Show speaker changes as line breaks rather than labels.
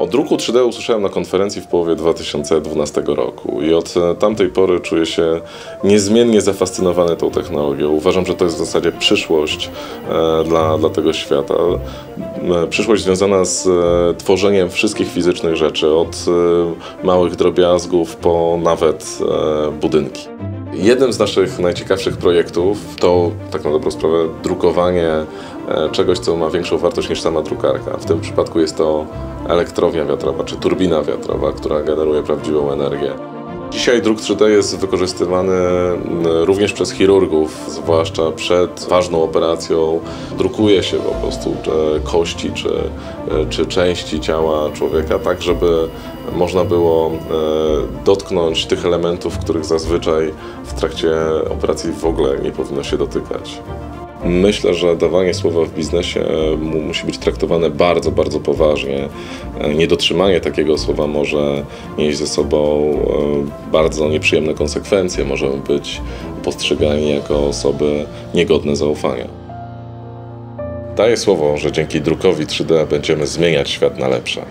O druku 3D usłyszałem na konferencji w połowie 2012 roku i od e, tamtej pory czuję się niezmiennie zafascynowany tą technologią. Uważam, że to jest w zasadzie przyszłość e, dla, dla tego świata. E, przyszłość związana z tworzeniem wszystkich fizycznych rzeczy, od małych drobiazgów po nawet budynki. Jednym z naszych najciekawszych projektów to tak na dobrą sprawę drukowanie czegoś, co ma większą wartość niż sama drukarka. W tym przypadku jest to elektrownia wiatrowa czy turbina wiatrowa, która generuje prawdziwą energię. Dzisiaj druk 3D jest wykorzystywany również przez chirurgów, zwłaszcza przed ważną operacją. Drukuje się po prostu e, kości czy, e, czy części ciała człowieka, tak żeby można było e, dotknąć tych elementów, których zazwyczaj w trakcie operacji w ogóle nie powinno się dotykać. Myślę, że dawanie słowa w biznesie e, mu- musi być traktowane bardzo, bardzo poważnie. E, Niedotrzymanie takiego słowa może nieść ze sobą e, bardzo nieprzyjemne konsekwencje. Możemy być postrzegani jako osoby niegodne zaufania. Daję słowo, że dzięki drukowi 3D będziemy zmieniać świat na lepsze.